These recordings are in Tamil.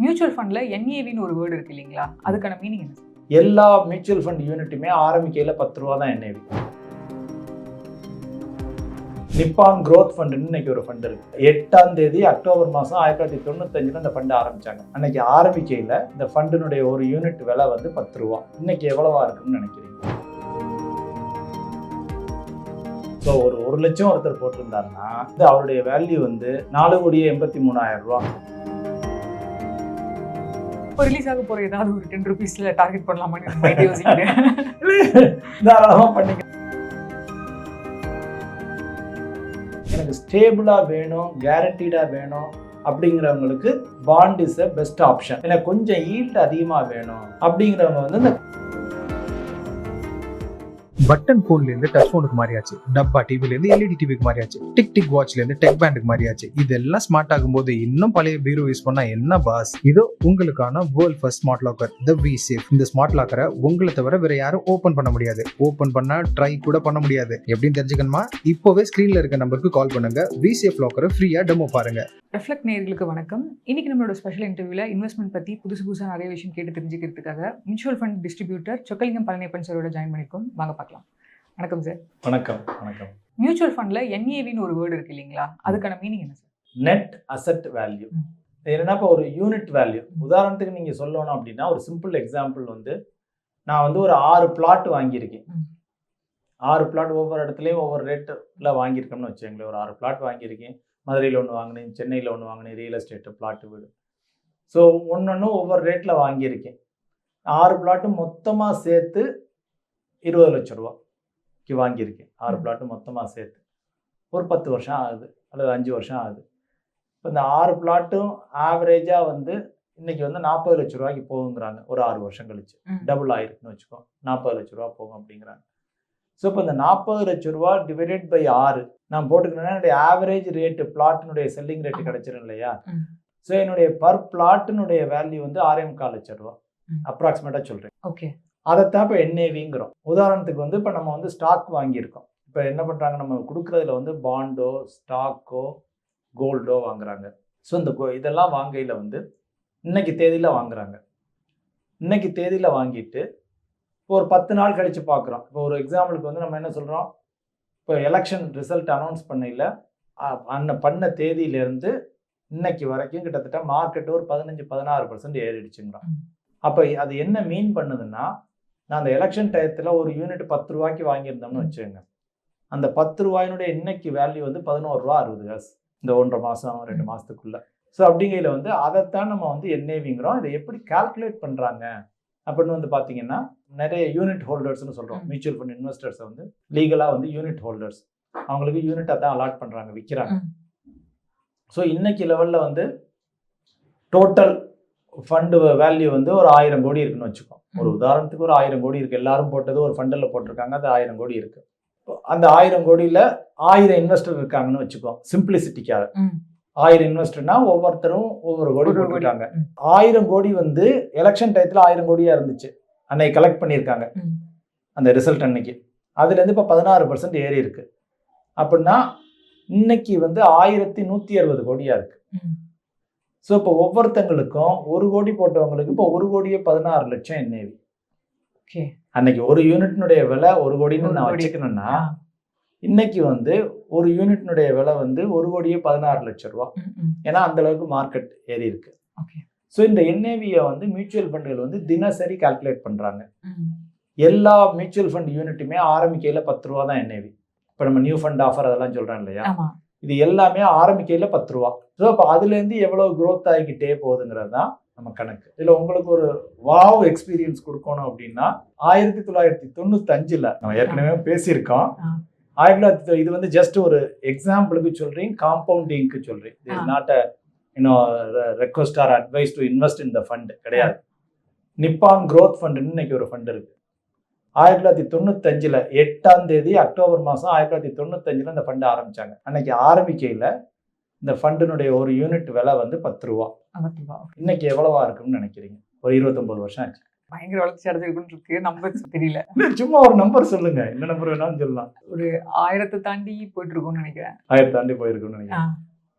மியூச்சுவல் ஃபண்டில் என்ஏவின்னு ஒரு வேர்டு இருக்கு இல்லைங்களா? அதுக்கான மீனிங் என்ன? எல்லா மியூச்சுவல் ஃபண்ட் யூனிட்டுமே ஆரம்பிக்கையில் பத்து ரூபா தான் என்ஏவி நிப்பான் க்ரோத் ஃபண்டுன்னு இன்னைக்கு ஒரு ஃபண்ட் இருக்கு. எட்டாம் தேதி அக்டோபர் மாதம் ஆயிரத்தி தொள்ளாயிரத்தி தொண்ணூத்தஞ்சில் இந்த ஃபண்டு ஆரம்பிச்சாங்க. அன்னைக்கு ஆரம்பிக்கையில் இந்த ஃபண்டினுடைய ஒரு யூனிட் விலை வந்து பத்து ரூபா. இன்னைக்கு எவ்வளவா இருக்குன்னு நினைக்கிறீங்க? ஸோ ஒரு ஒரு லட்சம் ஒருத்தர் போட்டிருந்தாருன்னா அவருடைய வேல்யூ வந்து நாலு கோடியே எண்பத்தி மூணாயிரம் ரூபா. இப்போ ரிலீஸ் ஆக போற ஏதாவது ஒரு டென் ருபீஸ்ல டார்கெட் பண்ணலாமான்னு யோசிக்கிறேன். தாராளமாக பண்ணிக்க எனக்கு ஸ்டேபிளாக வேணும் கேரண்டீடாக வேணும் அப்படிங்கிறவங்களுக்கு bond is a best option எனக்கு கொஞ்சம் ஈல்டு அதிகமாக வேணும் அப்படிங்கிறவங்க வந்து இந்த பட்டன் போன்ல இருந்து டச் போனுக்கு மாறியாச்சு. டப்பா டிவில இருந்து எல்இடி டிவிக்கு மாறியாச்சு. டிக் டிக் வாட்ச்ல இருந்து டெக் பேண்டுக்கு மாறியாச்சு. இதெல்லாம் ஸ்மார்ட் ஆகும்போது இன்னும் பழைய பீரோ யூஸ் பண்ணா என்ன பாஸ் இது உங்களுக்கான world first smart locker the V safe இந்த ஸ்மார்ட் லாக்கரை உங்களை தவிர வேற யாரும் ஓபன் பண்ண முடியாது. ஓபன் பண்ணால் ட்ரை கூட பண்ண முடியாது. எப்படின்னு தெரிஞ்சுக்கணுமா? இப்போவே ஸ்கிரீன்ல இருக்க நம்பருக்கு கால் பண்ணுங்க. வி சேஃப் லாக்கரை ஃப்ரீயா டெமோ பாருங்க. ரெஃப்ளெக்ட் நேர்களுக்கு வணக்கம். இன்னைக்கு நம்மளோட ஸ்பெஷல் இன்டர்வியூல இன்வெஸ்ட்மெண்ட் பத்தி புதுசு புதுசாக நிறைய விஷயம் கேட்டு தெரிஞ்சுக்கிறதுக்காக mutual fund distributor Chockalingam Palaniappan சரோட join பண்ணிருக்கோம் வாங்க பார்க்கலாம். வணக்கம் சார் வணக்கம் வணக்கம். மியூச்சுவல் ஃபண்ட்ல என்ஏவின்னு ஒரு வேர்டு இருக்கு இல்லைங்களா? அதுக்கான மீனிங் என்ன சார் நெட் அசெட் வேல்யூ. என்னன்னா இப்போ ஒரு யூனிட் வேல்யூ உதாரணத்துக்கு நீங்கள் சொல்லணும் அப்படின்னா ஒரு சிம்பிள் எக்ஸாம்பிள் வந்து நான் வந்து ஒரு ஆறு பிளாட் வாங்கியிருக்கேன். ஆறு பிளாட் ஒவ்வொரு இடத்துலையும் ஒவ்வொரு ரேட்டில் வாங்கியிருக்கோம்னு வச்சுக்கோங்களேன். ஒரு ஆறு பிளாட் வாங்கியிருக்கேன். மதுரையில் ஒன்று வாங்கினேன் சென்னையில் ஒன்று வாங்கினேன் ரியல் எஸ்டேட்டு பிளாட் வீடு. ஸோ ஒன்னொன்றும் ஒவ்வொரு ரேட்டில் வாங்கியிருக்கேன். ஆறு பிளாட்டு மொத்தமாக சேர்த்து இருபது லட்ச ரூபாய்க்கு வாங்கியிருக்கேன். ஆறு. பிளாட்டு மொத்தமாக சேர்த்து. ஒரு பத்து வருஷம் ஆகுது அல்லது அஞ்சு வருஷம் ஆகுது. இப்போ இந்த ஆறு பிளாட்டும் ஆவரேஜாக வந்து இன்னைக்கு வந்து நாற்பது லட்ச ரூபாய்க்கு போகுங்கிறாங்க. ஒரு ஆறு வருஷம் கழிச்சு. டபுள் ஆயிருக்குன்னு வச்சுக்கோ. நாற்பது லட்ச ரூபா போகும் அப்படிங்கிறாங்க. ஸோ இப்போ இந்த நாற்பது லட்ச ரூபா டிவைடட் பை ஆறு நான் போட்டுக்கணும்னா என்னுடைய ஆவரேஜ் ரேட்டு பிளாட்டினுடைய செல்லிங் ரேட்டு ஆமா. கிடைச்சிரும் இல்லையா. ஸோ என்னுடைய பர் பிளாட்டினுடைய வேல்யூ வந்து ஆறே முக்கால் லட்ச ரூபா. அப்ராக்சிமேட்டாக சொல்கிறேன் ஓகே அதைத்தான் இப்போ என்ஏவிங்கிறோம். உதாரணத்துக்கு வந்து இப்போ நம்ம வந்து ஸ்டாக் வாங்கியிருக்கோம். இப்போ என்ன பண்ணுறாங்க நம்ம கொடுக்குறதுல வந்து பாண்டோ ஸ்டாக்கோ கோல்டோ வாங்குறாங்க. ஸோ இந்த இதெல்லாம் வாங்கையில் வந்து இன்னைக்கு தேதியில் வாங்குறாங்க. இன்னைக்கு தேதியில் வாங்கிட்டு இப்போ ஒரு பத்து நாள் கழித்து பார்க்குறோம் இப்போ ஒரு எக்ஸாம்பிளுக்கு வந்து நம்ம என்ன சொல்கிறோம் இப்போ எலெக்ஷன் ரிசல்ட் அனௌன்ஸ் பண்ணையில் அன்ன பண்ண தேதியிலேருந்து இன்னைக்கு வரைக்கும் கிட்டத்தட்ட மார்க்கெட் ஒரு பதினஞ்சு பதினாறு பர்சன்ட் ஏறிடுச்சுங்கிறோம். அப்போ அது என்ன மீன் பண்ணுதுன்னா நான் அந்த எலெக்ஷன் டயத்தில் ஒரு யூனிட் பத்து ரூபாய்க்கு வாங்கியிருந்தோம்னு. வச்சுக்கோங்க அந்த பத்து ரூபாயினுடைய இன்னைக்கு வேல்யூ வந்து பதினோரு ரூபா அறுபது காசு இந்த ஒன்றரை மாதம் ரெண்டு. மாதத்துக்குள்ள ஸோ அப்படிங்கையில் வந்து அதைத்தான் நம்ம வந்து என்ஏவிங்கிறோம் இதை எப்படி கால்குலேட் பண்ணுறாங்க அப்படின்னு வந்து பார்த்தீங்கன்னா நிறைய யூனிட் ஹோல்டர்ஸ்னு சொல்கிறோம். மியூச்சுவல் ஃபண்ட் இன்வெஸ்டர்ஸை வந்து லீகலாக வந்து யூனிட் ஹோல்டர்ஸ் அவங்களுக்கு யூனிட்டை தான் அலாட் பண்ணுறாங்க விற்கிறாங்க. ஸோ இன்னைக்கு லெவலில் வந்து டோட்டல் ஃபண்டு வேல்யூ வந்து ஒரு ஆயிரம் கோடி இருக்குன்னு வச்சுக்கோ ஒரு. உதாரணத்துக்கு ஒரு ஆயிரம் கோடி இருக்கு எல்லாரும் போட்டது ஒரு ஃபண்டில் போட்டிருக்காங்க அது ஆயிரம் கோடி இருக்கு இப்போ அந்த ஆயிரம் கோடியில ஆயிரம் இன்வெஸ்டர் இருக்காங்கன்னு வச்சுக்கோ சிம்பிளிசிட்டிக்காக. ஆயிரம் இன்வெஸ்டர்னா ஒவ்வொருத்தரும் ஒவ்வொரு கோடி. போட்டிருக்காங்க. ஆயிரம் கோடி வந்து எலெக்ஷன் டயத்தில் ஆயிரம் கோடியா இருந்துச்சு அன்னைக்கு கலெக்ட் பண்ணியிருக்காங்க. அந்த ரிசல்ட் அன்னைக்கு அதுலேருந்து இப்போ பதினாறு பர்சன்ட் ஏறி இருக்கு அப்படின்னா இன்னைக்கு வந்து ஆயிரத்தி நூற்றி அறுபது கோடியா இருக்கு ம். ஸோ இப்போ ஒவ்வொருத்தங்களுக்கும் ஒரு கோடி போட்டவங்களுக்கு இப்போ ஒரு கோடியே பதினாறு லட்சம் என்ஏவி. ஓகே அன்னைக்கு ஒரு யூனிட்னுடைய விலை ஒரு கோடின்னு நான். வச்சுக்கணும்னா. இன்னைக்கு வந்து ஒரு யூனிட்னுடைய விலை வந்து ஒரு கோடியே பதினாறு லட்சம் ரூபா. ஏன்னா அந்த அளவுக்கு மார்க்கெட் ஏறி இருக்கு. ஸோ இந்த என்ஏவியை வந்து மியூச்சுவல் ஃபண்டுகள் வந்து தினசரி கால்குலேட் பண்றாங்க. ம். எல்லா மியூச்சுவல் ஃபண்ட் யூனிட்டுமே ஆரம்பிக்கையில் பத்து ரூபா தான் என்ஏவி. இப்போ நம்ம நியூ ஃபண்ட் ஆஃபர் அதெல்லாம் சொல்றேன் இல்லையா? இது எல்லாமே ஆரம்பிக்கையில் பத்து ரூபா. ஸோ அப்போ அதுலேருந்து எவ்வளோ growth ஆகிக்கிட்டே போகுதுங்கிறது தான் நம்ம கணக்கு. இதில் உங்களுக்கு ஒரு வாவ் எக்ஸ்பீரியன்ஸ் கொடுக்கணும் அப்படின்னா ஆயிரத்தி தொள்ளாயிரத்தி தொண்ணூத்தஞ்சில் நம்ம ஏற்கனவே பேசியிருக்கோம். ஆயிரத்தி தொள்ளாயிரத்தி இது வந்து ஜஸ்ட் ஒரு எக்ஸாம்பிளுக்கு சொல்றேன் காம்பவுண்டிங்க்கு சொல்றேன். ஆ. நாட் இன்னும் request or advise to invest in the fund கிடையாது. நிப்பான் growth ஃபண்டுன்னு இன்னைக்கு ஒரு ஃபண்ட் இருக்கு. ஆயிரத்தி தொள்ளாயிரத்தி தொண்ணூத்தஞ்சில் எட்டாம் தேதி அக்டோபர் மாதம் ஆயிரத்தி தொள்ளாயிரத்தி தொண்ணூத்தஞ்சில் இந்த ஃபண்ட் ஆரம்பிச்சாங்க. அன்னைக்கு ஆரம்பிக்கையில் இந்த ஃபண்டினுடைய ஒரு யூனிட் விலை வந்து பத்து ரூபா. இன்னைக்கு எவ்வளவா இருக்கும்னு நினைக்கிறீங்க? ஒரு இருபத்தொன்பது வருஷம் ஆச்சு. பயங்கர வளர்ச்சி அடைஞ்சிருக்குன்னு இருக்கு. நம்பர் தெரியல. சும்மா ஒரு நம்பர் சொல்லுங்க. என்ன நம்பர் வேணாலும் சொல்லலாம். ஒரு ஆயிரத்தை தாண்டி போயிட்டு இருக்கோம்னு நினைக்கிறேன். ஆயிரத்தி தாண்டி போயிருக்கும்னு. நினைக்கிறேன்.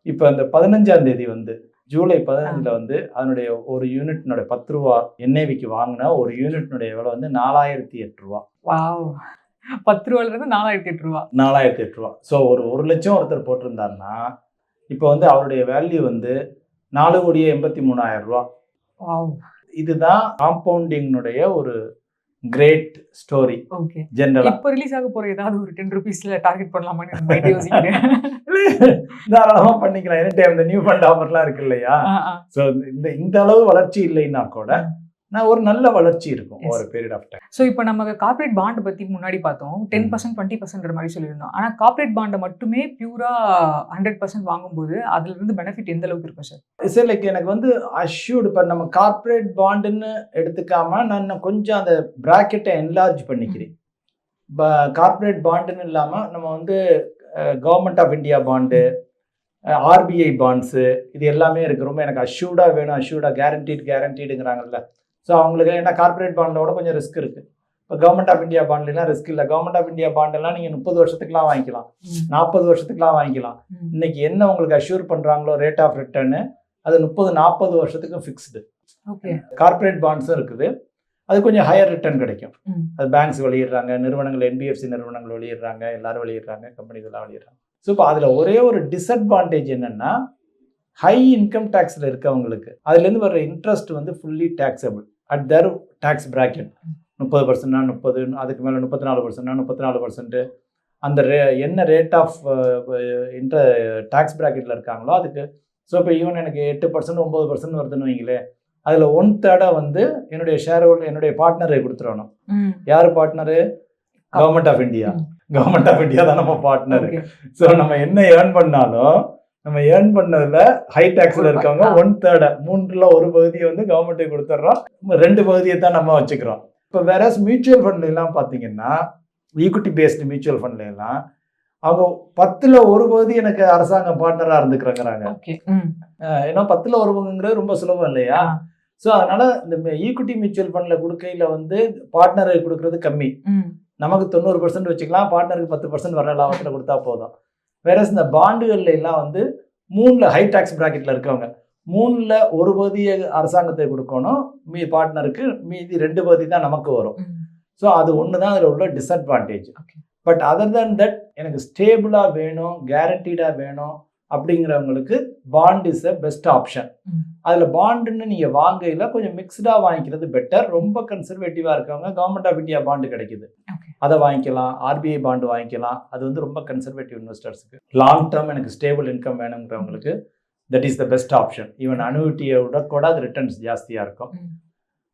இப்போ அந்த பதினஞ்சாம் தேதி வந்து ஜூலை பதினஞ்சுல வந்து அதனுடைய ஒரு யூனிட்னுடைய பத்து ரூபா என்ஐவிக்கு வாங்கின ஒரு யூனிட்னுடைய விலை வந்து நாலாயிரத்தி எட்டு ரூபா. பத்து ரூபால இருந்து நாலாயிரத்தி எட்டு ரூபா. நாலாயிரத்தி எட்டு ரூபா. ஸோ ஒரு ஒரு லட்சம் ஒருத்தர் போட்டிருந்தாருன்னா இப்போ வந்து அவருடைய வேல்யூ வந்து நாலு கோடியே எண்பத்தி மூணாயிரம் ரூபா. இதுதான் காம்பவுண்டிங்னுடைய ஒரு கிரேட் ஸ்டோரி ஓகே ஜென்ரலா இப்போ ரிலீஸ் ஆக போற ஏதாவது ஒரு டென் ருபீஸ்ல டார்கெட் பண்ணலாமான்னு யோசிக்கிறேன். தாராளமா பண்ணிக்கலாம். எனி டைம் இந்த நியூ ஃபண்ட் ஆஃபர்லாம் இருக்கு இல்லையா. ஸோ இந்த இந்த அளவு வளர்ச்சி இல்லைன்னா கூட நான் ஒரு நல்ல வளர்ச்சி இருக்கும். ஒரு பீரியட் ஆஃப் டைம் ஸோ இப்போ நம்ம கார்ப்பரேட் பாண்ட் பத்தி முன்னாடி பார்த்தோம். டென் பர்சன்ட் டுவெண்ட்டி பர்சன்ட் மாதிரி சொல்லியிருந்தோம். ஆனா கார்ப்பரேட் பாண்டை மட்டுமே பியூரா ஹண்ட்ரட் பர்சன்ட் வாங்கும்போது அதுல இருந்து பெனிஃபிட் எந்த அளவுக்கு இருக்கும் சார் சரி லைக் எனக்கு வந்து அஷ்யூர்டு இப்போ நம்ம கார்ப்பரேட் பாண்டுன்னு எடுத்துக்காம நான் கொஞ்சம் அந்த ப்ராக்கெட்டை என்லார்ஜ் பண்ணிக்கிறேன். கார்ப்பரேட் பாண்டுன்னு இல்லாமல் நம்ம வந்து government of India bond RBI bonds இது எல்லாமே இருக்குது ரொம்ப எனக்கு அஷ்யூர்டாக வேணும் அஷ்யூர்டாக கேரண்டீட் கேரண்டீடுங்கிறாங்கல்ல ஸோ அவங்களுக்கு ஏன்னா கார்ப்பரேட் பாண்டோட கொஞ்சம் ரிஸ்க் இருக்குது இப்போ கவர்மெண்ட் ஆஃப் இந்தியா பாண்ட்லாம் ரிஸ்க் இல்லை. கவர்மெண்ட் ஆஃப் இந்தியா பாண்டெல்லாம் நீங்கள் முப்பது வருஷத்துக்குலாம் வாங்கிக்கலாம். நாற்பது வருஷத்துக்குலாம் வாங்கிக்கலாம். இன்னைக்கு என்ன உங்களுக்கு அஷ்யூர் பண்ணுறாங்களோ ரேட் ஆஃப் ரிட்டர்னு அது முப்பது நாற்பது வருஷத்துக்கும் ஃபிக்ஸ்டு ஓகே கார்ப்பரேட் பாண்ட்ஸும் இருக்குது. அது கொஞ்சம் ஹையர் ரிட்டர்ன் கிடைக்கும். அது பேங்க்ஸ் வெளியிடுறாங்க நிறுவனங்கள் என்பிஎஃப்சி நிறுவனங்கள் வெளியிடுறாங்க எல்லாரும் வெளியிடுறாங்க கம்பெனிகள்லாம் வெளியிடுறாங்க. ஸோ இப்போ அதில் ஒரே ஒரு டிஸ்அட்வான்டேஜ் என்னென்னா ஹை இன்கம் டேக்ஸில் இருக்கவங்களுக்கு அதுலேருந்து வர இன்ட்ரெஸ்ட் வந்து fully taxable at their tax bracket முப்பது பர்சன்ட்னா முப்பது அதுக்கு மேலே முப்பத்தி நாலு பர்சன்ட்னா முப்பத்தி நாலு பர்சன்ட்டு அந்த ரே என்ன ரேட் ஆஃப் இன்ட்ர டேக்ஸ் ப்ராக்கெட்டில் இருக்காங்களோ அதுக்கு. ஸோ இப்போ ஈவன் எனக்கு எட்டு பர்சன்ட் ஒம்பது பர்சன்ட் வருதுன்னு வைங்களேன். அதில் ஒன் தேர்டாக வந்து என்னுடைய ஷேர் ஹோல்டர் என்னுடைய பார்ட்னரை கொடுத்துடணும். யார் partner government of India. Government of India தான் நம்ம பார்ட்னர் ஸோ நம்ம என்ன ஏர்ன் பண்ணாலும் நம்ம ஏர்ன் பண்ணதுல ஹை டேக்ஸ்ல இருக்கவங்க ஒன் தேர்ட மூன்றுல ஒரு பகுதியை வந்து கவர்மெண்ட்டுக்கு கொடுத்துட்றோம். ரெண்டு பகுதியை தான் நம்ம வச்சுக்கிறோம். இப்போ வேற மியூச்சுவல் ஃபண்ட்ல எல்லாம் பார்த்தீங்கன்னா ஈக்விட்டி பேஸ்டு மியூச்சுவல் ஃபண்ட்ல எல்லாம் அவங்க பத்துல ஒரு பகுதி எனக்கு அரசாங்கம் பார்ட்னரா இருந்துக்கிறேங்கிறாங்க. ஏன்னா பத்துல ஒரு பங்குங்கிறது ரொம்ப சுலபம் இல்லையா. ஸோ அதனால இந்த ஈக்விட்டி மியூச்சுவல் ஃபண்ட்ல கொடுக்கையில வந்து பார்ட்னருக்கு கொடுக்கறது கம்மி. நமக்கு தொண்ணூறு பர்சன்ட் வச்சுக்கலாம் பார்ட்னருக்கு பத்து பர்சன்ட் வர லாபத்தில் கொடுத்தா போதும். வேற இந்த பாண்டுகள்ல எல்லாம் வந்து மூணுல ஹை டாக்ஸ் பிராக்கெட்ல இருக்கவங்க. மூணுல ஒரு பகுதியை அரசாங்கத்தை கொடுக்கணும் மீ பார்ட்னருக்கு மீதி ரெண்டு பகுதி தான் நமக்கு வரும். ஸோ அது ஒன்று தான் அதில் உள்ள disadvantage. But other than that எனக்கு ஸ்டேபிளாக வேணும் கேரண்டீடாக வேணும் அப்படிங்கிறவங்களுக்கு bond is a best option. அதில் பாண்டுன்னு நீங்கள் வாங்கையில் கொஞ்சம் மிக்ஸ்டாக வாங்கிக்கிறது பெட்டர் ரொம்ப கன்சர்வேட்டிவாக இருக்கவங்க கவர்மெண்ட் ஆஃப் இந்தியா பாண்டு கிடைக்குது. அதை வாங்கிக்கலாம். ஆர்பிஐ பாண்டு வாங்கிக்கலாம். அது வந்து ரொம்ப கன்சர்வேட்டிவ் இன்வெஸ்டர்ஸுக்கு லாங் டேர்ம் எனக்கு stable income வேணுங்கிறவங்களுக்கு that is the best option even அனுவிட்டியை விட கூட அது ரிட்டர்ன்ஸ் ஜாஸ்தியாக இருக்கும்.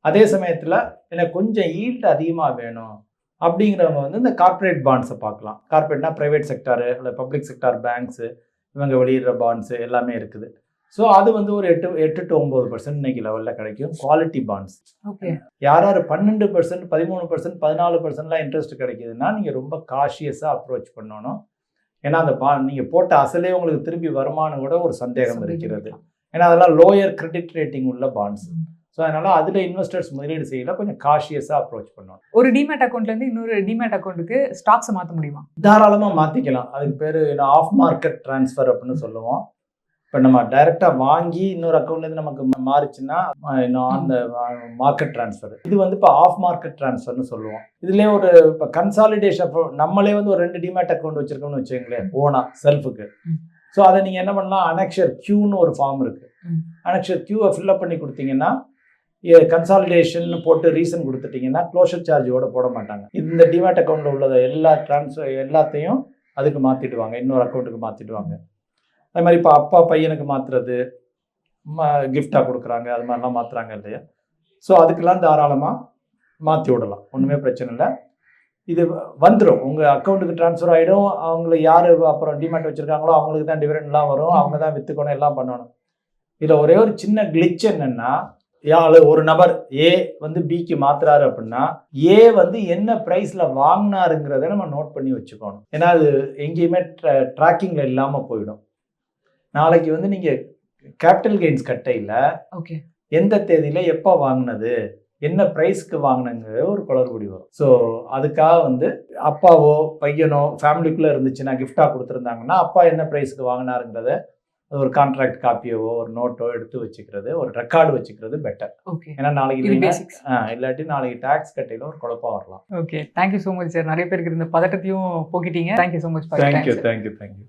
அதே சமயத்தில் எனக்கு கொஞ்சம் ஈல்டு அதிகமாக வேணும் அப்படிங்கிறவங்க வந்து இந்த கார்ப்பரேட் பாண்ட்ஸை பார்க்கலாம். கார்ப்பரேட்னா ப்ரைவேட் செக்டாரு இல்லை பப்ளிக் செக்டார் பேங்க்ஸு இவங்க வெளியிடுற பாண்ட்ஸு எல்லாமே இருக்குது. ஸோ அது வந்து ஒரு எட்டு எட்டு டு ஒம்பது பர்சன்ட் இன்னைக்கு லெவலில் கிடைக்கும். குவாலிட்டி பாண்ட்ஸ் ஓகே யார் யார் பன்னெண்டு பர்சன்ட் பதிமூணு பர்சன்ட் பதினாலு பர்சன்ட்லாம் இன்ட்ரெஸ்ட் கிடைக்குதுன்னா நீங்கள் ரொம்ப காஷியஸாக அப்ரோச் பண்ணணும். ஏன்னா அந்த பா நீங்கள் போட்ட அசலே உங்களுக்கு திரும்பி வருமானம் கூட ஒரு சந்தேகம் இருக்கிறது. ஏன்னா அதெல்லாம் லோயர் கிரெடிட் ரேட்டிங் உள்ள பாண்ட்ஸ். ஸோ அதனால அதில் இன்வெஸ்டர்ஸ் முதலீடு செய்யல. கொஞ்சம் காஷியஸாக அப்ரோச் பண்ணணும் ஒரு டிமேட் அக்கௌண்ட்ல இருந்து இன்னொரு டிமேட் அக்கௌண்ட்டுக்கு ஸ்டாக்ஸ் மாத்த முடியுமா? தாராளமாக மாற்றிக்கலாம் அதுக்கு பேர் ஆஃப் மார்க்கெட் ட்ரான்ஸ்ஃபர் அப்படின்னு சொல்லுவோம். இப்போ நம்ம டைரெக்டாக வாங்கி இன்னொரு அக்கௌண்ட்லேருந்து நமக்கு மாறுச்சுன்னா இன்னும் அந்த மார்க்கெட் ட்ரான்ஸ்ஃபர் இது வந்து இப்போ ஆஃப் மார்க்கெட் ட்ரான்ஸ்ஃபர்னு சொல்லுவோம். இதுலேயே ஒரு இப்போ கன்சாலிடேஷன் நம்மளே வந்து ஒரு ரெண்டு டிமேட் அக்கௌண்ட் வச்சிருக்கோம்னு வச்சுங்களேன் ஓனா செல்ஃபுக்கு. ஸோ அதை நீங்கள் என்ன பண்ணலாம் அனக்ஷர் கியூன்னு ஒரு ஃபார்ம் இருக்கு. ம். அனக்ஷர் கியூவை ஃபில்அப் பண்ணி கொடுத்தீங்கன்னா கன்சாலிடேஷன் போட்டு ரீசன் கொடுத்துட்டீங்கன்னா க்ளோஷர் சார்ஜோட போட மாட்டாங்க. இந்த டிமேட் அக்கௌண்ட்டில் உள்ளத எல்லா ட்ரான்ஸ்ஃபர் எல்லாத்தையும் அதுக்கு மாற்றிடுவாங்க இன்னொரு அக்கௌண்ட்டுக்கு மாற்றிடுவாங்க அது மாதிரி இப்போ அப்பா பையனுக்கு மாற்றுறது கிஃப்டாக கொடுக்குறாங்க. அது மாதிரிலாம் மாற்றுறாங்க இல்லையா? ஸோ அதுக்கெல்லாம் தாராளமாக மாற்றி விடலாம். ஒன்றுமே பிரச்சனை இல்லை. இது வந்துடும் உங்கள் அக்கௌண்ட்டுக்கு ட்ரான்ஸ்ஃபர் ஆகிடும் அவங்கள யார் அப்புறம் டிமேட் வச்சுருக்காங்களோ அவங்களுக்கு தான் டிவிடெண்ட்லாம் வரும். அவங்க தான் விற்றுக்கணும் எல்லாம் பண்ணணும். இதில் ஒரே ஒரு சின்ன கிளிச் என்னென்னா யாழ் ஒரு நபர் ஏ வந்து பிக்கு மாத்துறாரு அப்படின்னா ஏ வந்து என்ன ப்ரைஸில் வாங்கினாருங்கிறத நம்ம நோட் பண்ணி வச்சுக்கணும். ஏன்னா அது எங்கேயுமே ட்ராக்கிங்கில் இல்லாமல் போயிடும். நாளைக்கு வந்து நீங்கள் கேபிட்டல் கெயின்ஸ் கட்டையில் ஓகே எந்த தேதியில் எப்போ வாங்கினது என்ன ப்ரைஸ்க்கு வாங்கினங்கிற ஒரு குளறுபடி வரும். ஸோ அதுக்காக வந்து அப்பாவோ பையனோ ஃபேமிலிக்குள்ளே இருந்துச்சுன்னா கிஃப்டாக கொடுத்துருந்தாங்கன்னா அப்பா என்ன ப்ரைஸ்க்கு வாங்கினாருங்கிறத அது ஒரு கான்ட்ராக்ட் காப்பியவோ ஒரு நோட்டோ எடுத்து வச்சுக்கிறது ஒரு ரெக்கார்டு வச்சுக்கிறது பெட்டர் ஓகே ஏன்னா நாளைக்கு இல்லாட்டி நாளைக்கு டேக்ஸ் கட்டையில ஒரு குழப்பம் வரலாம். Okay thank you so much sir நிறைய பேருக்கு இருந்த பதட்டத்தையும் போக்கிட்டீங்க. Thank you so much thank you thank you thank you